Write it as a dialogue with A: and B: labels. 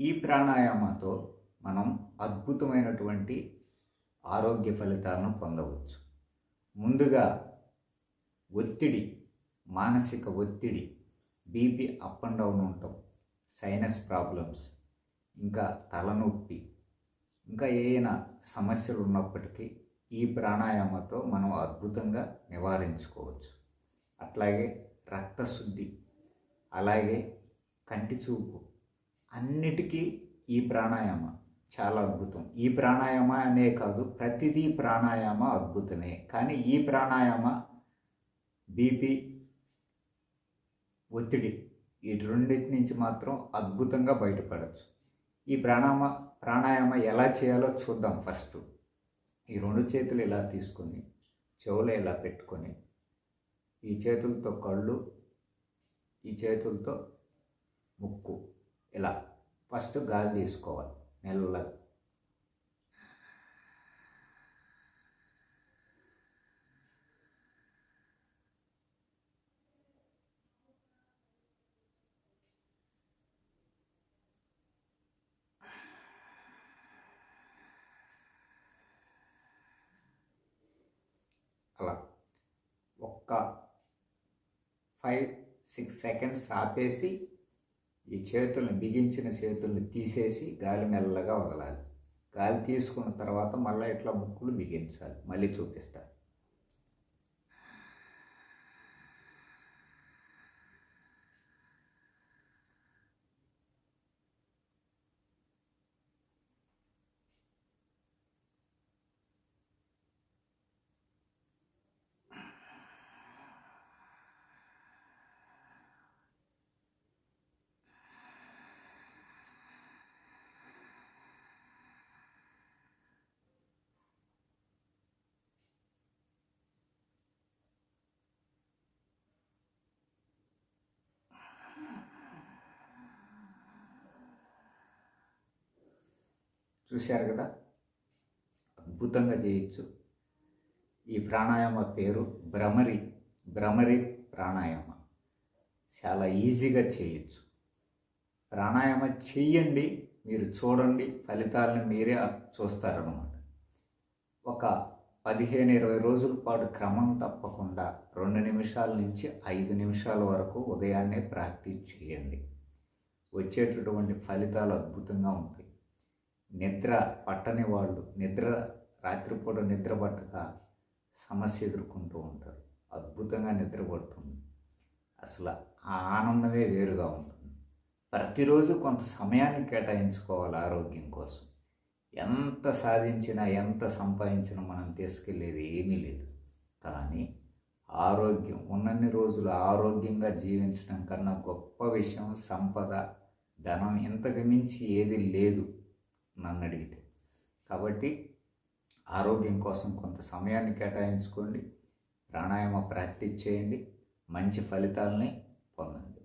A: ఈ ప్రాణాయామతో మనం అద్భుతమైనటువంటి ఆరోగ్య ఫలితాలను పొందవచ్చు. ముందుగా ఒత్తిడి మానసిక ఒత్తిడి బీపీ అప్ అండ్ డౌన్ ఉండటం సైనస్ ప్రాబ్లమ్స్ ఇంకా తలనొప్పి ఇంకా ఏదైనా సమస్యలు ఉన్నప్పటికీ ఈ ప్రాణాయామతో మనం అద్భుతంగా నివారించుకోవచ్చు. అట్లాగే రక్తశుద్ధి అలాగే కంటి చూపు అన్నిటికీ ఈ ప్రాణాయామ చాలా అద్భుతం. ఈ ప్రాణాయామ అనే కాదు ప్రతిదీ ప్రాణాయామ అద్భుతమే. కానీ ఈ ప్రాణాయామ బీపీ ఒత్తిడి ఈ రెండింటి నుంచి మాత్రం అద్భుతంగా బయటపడవచ్చు ఈ ప్రాణాయామ ప్రాణాయామ ఎలా చేయాలో చూద్దాం ఫస్ట్. ఈ రెండు చేతులు ఇలా తీసుకొని చెవులు ఇలా పెట్టుకొని ఈ చేతులతో కళ్ళు ఈ చేతులతో ముక్కు. ఇలా ఫస్ట్ గాలి తీసుకోవాలి మెల్లగా అలా ఒక్క ఫైవ్ సిక్స్ సెకండ్స్ ఆపేసి ఈ చేతుల్ని బిగించిన చేతుల్ని తీసేసి గాలి మెల్లగా వదలాలి. గాలి తీసుకున్న తర్వాత మళ్ళీ ఇట్లా ముక్కులు బిగించాలి. మళ్ళీ చూపిస్తాను. చూశారు కదా? అద్భుతంగా చేయొచ్చు. ఈ ప్రాణాయామ పేరు భ్రమరి భ్రమరి ప్రాణాయామ. చాలా ఈజీగా చేయొచ్చు. ప్రాణాయామ చెయ్యండి మీరు చూడండి ఫలితాలను మీరే చూస్తారన్నమాట. ఒక పదిహేను ఇరవై రోజుల పాటు క్రమం తప్పకుండా రెండు నిమిషాల నుంచి ఐదు నిమిషాల వరకు ఉదయాన్నే ప్రాక్టీస్ చేయండి. వచ్చేటటువంటి ఫలితాలు అద్భుతంగా ఉంటాయి. నిద్ర పట్టని వాళ్ళు నిద్ర రాత్రిపూట నిద్ర పట్టక సమస్య ఎదుర్కొంటూ ఉంటారు. అద్భుతంగా నిద్రపడుతుంది అసలు ఆ ఆనందమే వేరుగా ఉంటుంది. ప్రతిరోజు కొంత సమయాన్ని కేటాయించుకోవాలి ఆరోగ్యం కోసం. ఎంత సాధించినా ఎంత సంపాదించినా మనం తీసుకెళ్ళేది ఏమీ లేదు. కానీ ఆరోగ్యం ఉన్నన్ని రోజులు ఆరోగ్యంగా జీవించడం కన్నా గొప్ప విషయం సంపద ధనం ఇంతకు మించి ఏది లేదు. నన్ను అడిగితే కాబట్టి ఆరోగ్యం కోసం కొంత సమయాన్ని కేటాయించుకోండి. ప్రాణాయామ ప్రాక్టీస్ చేయండి. మంచి ఫలితాలని పొందండి.